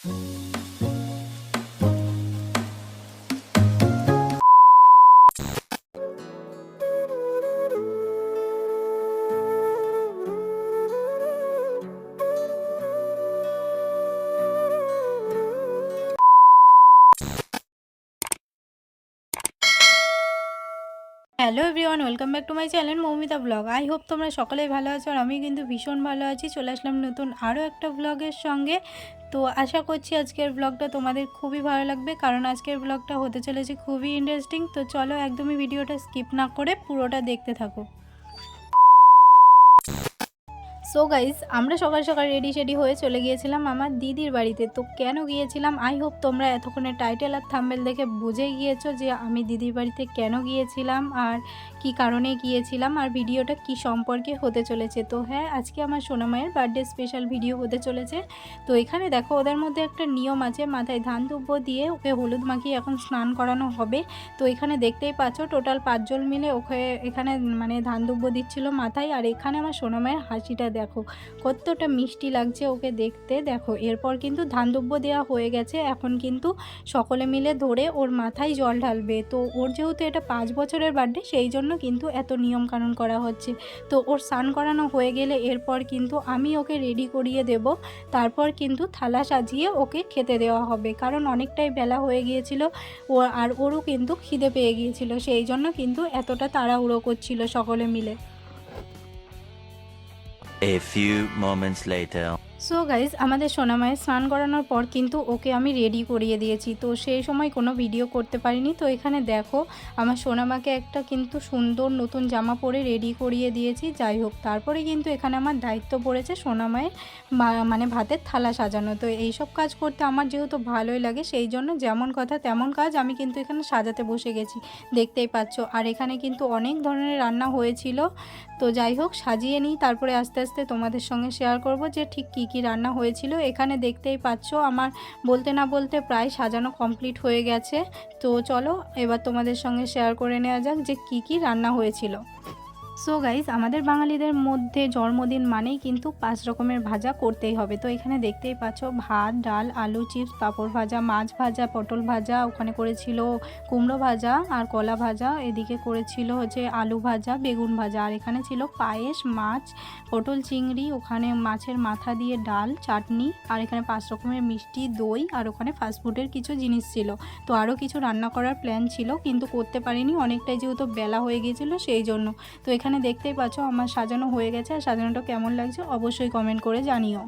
Hello everyone welcome back to my channel Moumita blog I hope তোমরা সকলেই ভালো আছো আর আমি কিন্তু ভীষণ ভালো আছি। চলে আসলাম নতুন আরও একটা ব্লগের সঙ্গে। তো আশা করছি আজকের ব্লগটা তোমাদের খুবই ভালো লাগবে, কারণ আজকের ব্লগটা হতে চলেছে খুবই ইন্টারেস্টিং তো চলো একদমই ভিডিওটা স্কিপ না করে পুরোটা দেখতে থাকো। সো গাইজ আমরা সকাল সকাল রেডি শেডি হয়ে চলে গিয়েছিলাম আমার দিদির বাড়িতে। তো কেন গিয়েছিলাম? আই হোপ তোমরা এতক্ষণে টাইটেল আর থাম্বেল দেখে বুঝে গিয়েছো যে আমি দিদির বাড়িতে কেন গিয়েছিলাম আর কি কারণে গিয়েছিলাম আর ভিডিওটা কি সম্পর্কে হতে চলেছে। তো হ্যাঁ আজকে আমার সোনামায়ের বার্থডে স্পেশাল ভিডিও হতে চলেছে। তো এখানে দেখো, ওদের মধ্যে একটা নিয়ম আছে, মাথায় ধান দুব্য দিয়ে ওকে হলুদ মাখিয়ে এখন স্নান করানো হবে। তো এখানে দেখতেই পাচ্ছ টোটাল পাঁচজন মিলে ওকে এখানে মানে ধান দুব্য দিচ্ছিল মাথায়। আর এখানে আমার সোনামায়ের হাসিটা দেখো, কতটা মিষ্টি লাগছে ওকে দেখতে। দেখো, এরপর কিন্তু ধান দুব্য দেওয়া হয়ে গেছে। এখন কিন্তু সকলে মিলে ধরে ওর মাথায় জল ঢালবে। তো ওর যেহেতু এটা পাঁচ বছরের বার্থডে সেই জন্য কিন্তু এত নিয়ম কানুন করা হচ্ছে। তো ওর স্নান করানো হয়ে গেলে এরপর কিন্তু আমি ওকে রেডি করিয়ে দেব। তারপর কিন্তু থালা সাজিয়ে ওকে খেতে দেওয়া হবে। কারণ অনেকটাই বেলা হয়ে গিয়েছিল ও, আর ওরও কিন্তু খিদে পেয়ে গিয়েছিল। সেই জন্য কিন্তু এতটা তাড়াহুড়ো করছিল সকলে মিলে। A few moments later. So guys আমাদের সোনামায়ের স্নান করানোর পর কিন্তু ওকে আমি রেডি করিয়ে দিয়েছি। তো সেই সময় কোনো ভিডিও করতে পারিনি। তো এখানে দেখো, আমার সোনামাকে একটা কিন্তু সুন্দর নতুন জামা পরে রেডি করিয়ে দিয়েছি। যাই হোক, তারপরে কিন্তু এখানে আমার দায়িত্ব পড়েছে সোনামায়ের মানে ভাতের থালা সাজানো। তো এইসব কাজ করতে আমার যেহেতু ভালোই লাগে, সেই জন্য যেমন কথা তেমন কাজ আমি কিন্তু এখানে সাজাতে বসে গেছি। দেখতেই পাচ্ছ, আর এখানে কিন্তু অনেক ধরনের রান্না হয়েছিল। তো যাই হোক, সাজিয়ে নিই, তারপরে আস্তে আস্তে তোমাদের সঙ্গে শেয়ার করব যে ঠিক কী কী রান্না হয়েছিল, এখানে দেখতেই পাচ্ছ আমার বলতে না বলতে প্রায় সাজানো কমপ্লিট হয়ে গেছে। তো চলো, এবার তোমাদের সঙ্গে শেয়ার করে নেওয়া যাক যে কি কি রান্না হয়েছিল। সো গাইজ আমাদের বাঙালিদের মধ্যে জন্মদিন মানেই কিন্তু পাঁচ রকমের ভাজা করতেই হবে। তো এখানে দেখতেই পাচ্ছ, ভাত, ডাল, আলু, চিপস, পাঁপড় ভাজা, মাছ ভাজা, পটল ভাজা, ওখানে করেছিল কুমড়ো ভাজা আর কলা ভাজা। এদিকে করেছিল হচ্ছে আলু ভাজা, বেগুন ভাজা। আর এখানে ছিল পায়েস, মাছ, পটল চিংড়ি, ওখানে মাছের মাথা দিয়ে ডাল, চাটনি আর এখানে পাঁচ রকমের মিষ্টি, দই আর ওখানে ফাস্টফুডের কিছু জিনিস ছিল। তো আরও কিছু রান্না করার প্ল্যান ছিল, কিন্তু করতে পারিনি। অনেকটাই যেহেতু বেলা হয়ে গিয়েছিল, সেই জন্য। তো এখানে দেখতেই পাচ্ছ আমার সাজানো হয়ে গেছে আর সাজানোটা কেমন লাগছে অবশ্যই কমেন্ট করে জানিও।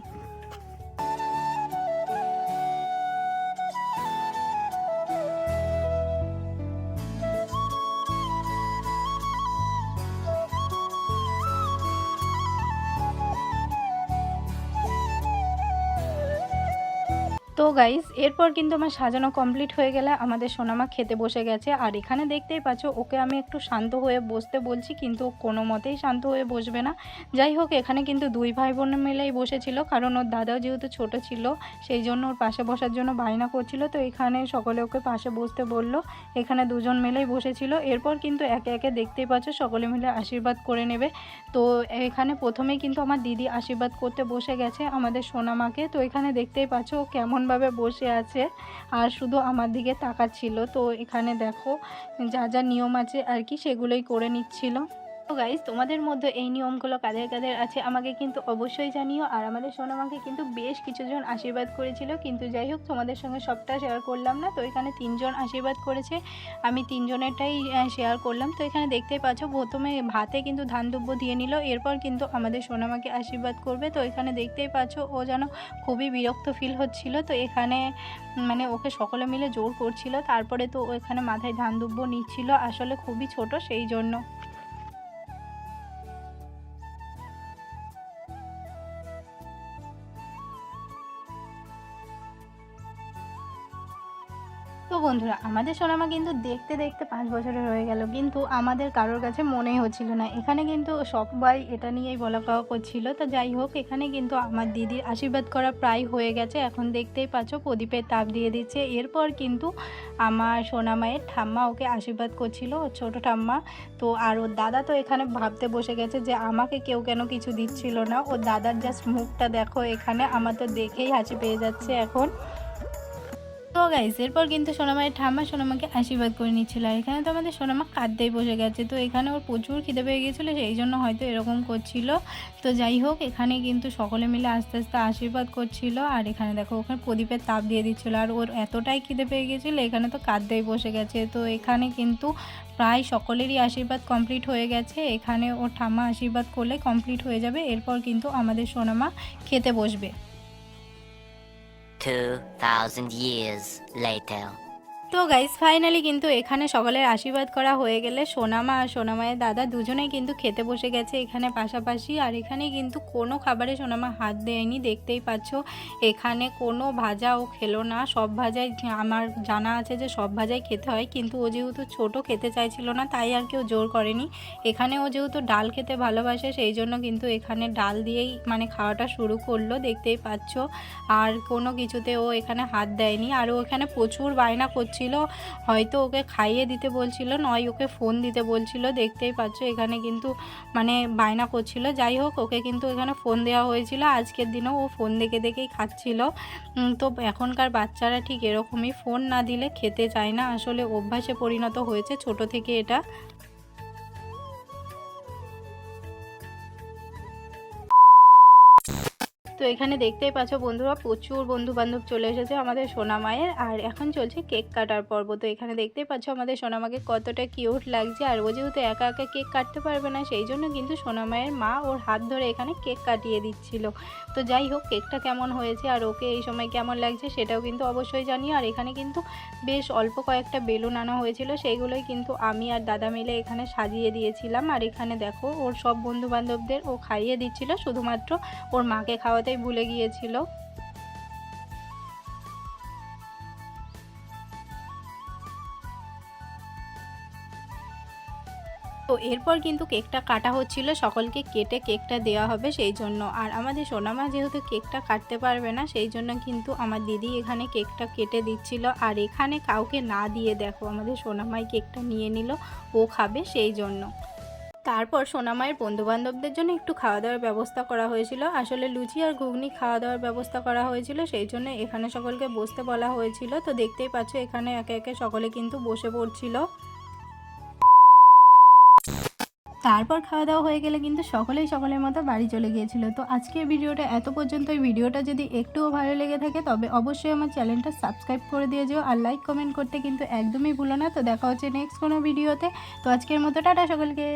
তো গাইজ এরপর কিন্তু আমার সাজানো কমপ্লিট হয়ে গেলে আমাদের সোনামা খেতে বসে গেছে। আর এখানে দেখতেই পাচ্ছ, ওকে আমি একটু শান্ত হয়ে বসতে বলছি, কিন্তু কোনো মতেই শান্ত হয়ে বসবে না। যাই হোক, এখানে কিন্তু দুই ভাই বোন মিলেই বসেছিল, কারণ ওর দাদাও যেহেতু ছোট ছিল, সেই জন্য ওর পাশে বসার জন্য বায়না করছিল, তো এখানে সকলে ওকে পাশে বসতে বলল। এখানে দুজন মিলেই বসেছিল। এরপর কিন্তু একে একে দেখতেই পাচ্ছ, সকলে মিলে আশীর্বাদ করে নেবে। তো এখানে প্রথমেই কিন্তু আমার দিদি আশীর্বাদ করতে বসে গেছে আমাদের সোনামাকে। তো এখানে দেখতেই পাচ্ছ ও কেমনভাবে বসে আছে আর শুধু আমার দিকে তাকাচ্ছিল। তো এখানে দেখো যা যা নিয়ম আছে আর কি সেগুলোই করে নিচ্ছিল। তো গাইজ তোমাদের মধ্যে এই নিয়মগুলো কাদের কাদের আছে আমাকে কিন্তু অবশ্যই জানিও। আর আমাদের সোনামাকে কিন্তু বেশ কিছুজন আশীর্বাদ করেছিল। কিন্তু যাই হোক, তোমাদের সঙ্গে সবটা শেয়ার করলাম না। তো এখানে তিনজন আশীর্বাদ করেছে। আমি তিনজনেরটাই শেয়ার করলাম। তো এখানে দেখতেই পাচ্ছ, প্রথমে ভাতে কিন্তু ধান দুব্য দিয়ে নিল। এরপর কিন্তু আমাদের সোনামাকে আশীর্বাদ করবে। তো এখানে দেখতেই পাচ্ছ, ও যেন খুবই বিরক্ত ফিল হচ্ছিল। তো এখানে মানে ওকে সকলে মিলে জোর করছিল। তারপরে তো ও এখানে মাথায় ধান দুব্য নিচ্ছিল। আসলে খুবই ছোট, সেই জন্য। তো বন্ধুরা, আমাদের সোনামা কিন্তু দেখতে দেখতে পাঁচ বছরের হয়ে গেল, কিন্তু আমাদের কারোর কাছে মনেই হচ্ছিল না। এখানে কিন্তু সবাই এটা নিয়েই বলা কওয়া করছিল। তো যাই হোক, এখানে কিন্তু আমার দিদির আশীর্বাদ করা প্রায় হয়ে গেছে। এখন দেখতেই পাচ্ছ, প্রদীপের তাপ দিয়ে দিচ্ছে। এরপর কিন্তু আমার সোনামায়ের ঠাম্মা ওকে আশীর্বাদ করছিল ছোটো ঠাম্মা। তো আর ওর দাদা তো এখানে ভাবতে বসে গেছে যে আমাকে কেউ কেন কিছু দিচ্ছিল না। ওর দাদার জাস্ট মুখটা দেখো, এখানে আমার তো দেখেই হাসি পেয়ে যাচ্ছে এখন। তো গাইস এরপর কিন্তু সোনামায়ের ঠাম্মা সোনামাকে আশীর্বাদ করে নিচ্ছিল। আর এখানে তো আমাদের সোনামা কাঁদতেই বসে গেছে। তো এখানে ওর প্রচুর খিদে পেয়ে গিয়েছিল সেই জন্য হয়তো এরকম করছিল। তো যাই হোক, এখানে কিন্তু সকলে মিলে আস্তে আস্তে আশীর্বাদ করছিল। আর এখানে দেখো, ওখানে প্রদীপের তাপ দিয়ে দিচ্ছিল। আর ওর এতটাই খিদে পেয়ে গিয়েছিল এখানে তো কাঁদতেই বসে গেছে। তো এখানে কিন্তু প্রায় সকলেরই আশীর্বাদ কমপ্লিট হয়ে গেছে। এখানে ওর ঠাম্মা আশীর্বাদ করলে কমপ্লিট হয়ে যাবে। এরপর কিন্তু আমাদের সোনামা খেতে বসবে। 2,000 years later. তো গাইস ফাইনালি কিন্তু এখানে সকলের আশীর্বাদ করা হয়ে গেলে সোনামা আর সোনামায়ের দাদা দুজনেই কিন্তু খেতে বসে গেছে এখানে পাশাপাশি। আর এখানে কিন্তু কোনো খাবারে সোনামা হাত দেয়নি, দেখতেই পাচ্ছ। এখানে কোনো ভাজা ও খেলো না, সব ভাজাই আমার জানা আছে যে সব ভাজাই খেতে হয়, কিন্তু ও যেহেতু ছোট খেতে চাইছিল না, তাই আর কেউ জোর করেনি। এখানে ও যেহেতু ডাল খেতে ভালোবাসে, সেই জন্য কিন্তু এখানে ডাল দিয়েই মানে খাওয়াটা শুরু করল, দেখতেই পাচ্ছ। আর কোনো কিছুতে ও এখানে হাত দেয়নি। আর ও এখানে প্রচুর বায়না করছিল হয়তো ওকে খাইয়ে দিতে বলছিল, নয় ওকে ফোন দিতে বলছিল। দেখতেই পাচ্ছ এখানে কিন্তু মানে বায়না করছিল। যাই হোক, ওকে কিন্তু এখানে ফোন দেওয়া হয়েছিল। আজকের দিনেও ও ফোন দেখে দেখেই খাচ্ছিল। তো এখনকার বাচ্চারা ঠিক এরকমই ফোন না দিলে খেতে চায় না। আসলে অভ্যাসে পরিণত হয়েছে ছোট থেকে এটা। তো এখানে দেখতেই পাচ্ছ বন্ধুরা, প্রচুর বন্ধু বান্ধব চলে এসেছে আমাদের সোনামায়ের আর এখন চলছে কেক কাটার পর্ব। তো এখানে দেখতেই পাচ্ছ আমাদের সোনামাকে কতটা কিউট লাগছে। আর ও যেহেতু একা একা কেক কাটতে পারবে না, সেই জন্য কিন্তু সোনামায়ের মা ওর হাত ধরে এখানে কেক কাটিয়ে দিচ্ছিল। তো যাই হোক, কেকটা কেমন হয়েছে আর ওকে এই সময় কেমন লাগছে সেটাও কিন্তু অবশ্যই জানি আর এখানে কিন্তু বেশ অল্প কয়েকটা বেলুন আনা হয়েছিল, সেইগুলোই কিন্তু আমি আর দাদা মিলে এখানে সাজিয়ে দিয়েছিলাম। আর এখানে দেখো, ওর সব বন্ধু বান্ধবদের ও খাইয়ে দিচ্ছিল, শুধুমাত্র ওর মাকে খাওয়াতেই ভুলে গিয়েছিল। তো এরপর কিন্তু কেকটা কাটা হচ্ছিল, সকলকে কেটে কেকটা দেওয়া হবে সেই জন্য। আর আমাদের সোনামা যেহেতু কেকটা কাটতে পারবে না, সেই জন্য কিন্তু আমার দিদি এখানে কেকটা কেটে দিচ্ছিল। আর এখানে কাউকে না দিয়ে দেখো, আমাদের সোনামাই কেকটা নিয়ে নিল, ও খাবে সেই জন্য। তারপর সোনামায়ের বন্ধুবান্ধবদের জন্য একটু খাওয়া দাওয়ার ব্যবস্থা করা হয়েছিল। আসলে লুচি আর ঘুগনি খাওয়া দাওয়ার ব্যবস্থা করা হয়েছিল, সেই জন্য এখানে সকলকে বসতে বলা হয়েছিল। তো দেখতেই পাচ্ছ, এখানে একে একে সকলে কিন্তু বসে পড়ছিল। তারপর খাওয়া দাওয়া হয়ে গেলে কিন্তু সকলেই সকলের মতো বাড়ি চলে গিয়েছিল। তো আজকের ভিডিওটা এত পর্যন্ত এই ভিডিওটা যদি একটুও ভালো লেগে থাকে, তবে অবশ্যই আমার চ্যানেলটা সাবস্ক্রাইব করে দিয়ে যেও। আর লাইক, কমেন্ট করতে কিন্তু একদমই ভুলো না। তো দেখা হচ্ছে নেক্সট কোনো ভিডিওতে। তো আজকের মতো, টাটা সকলকে।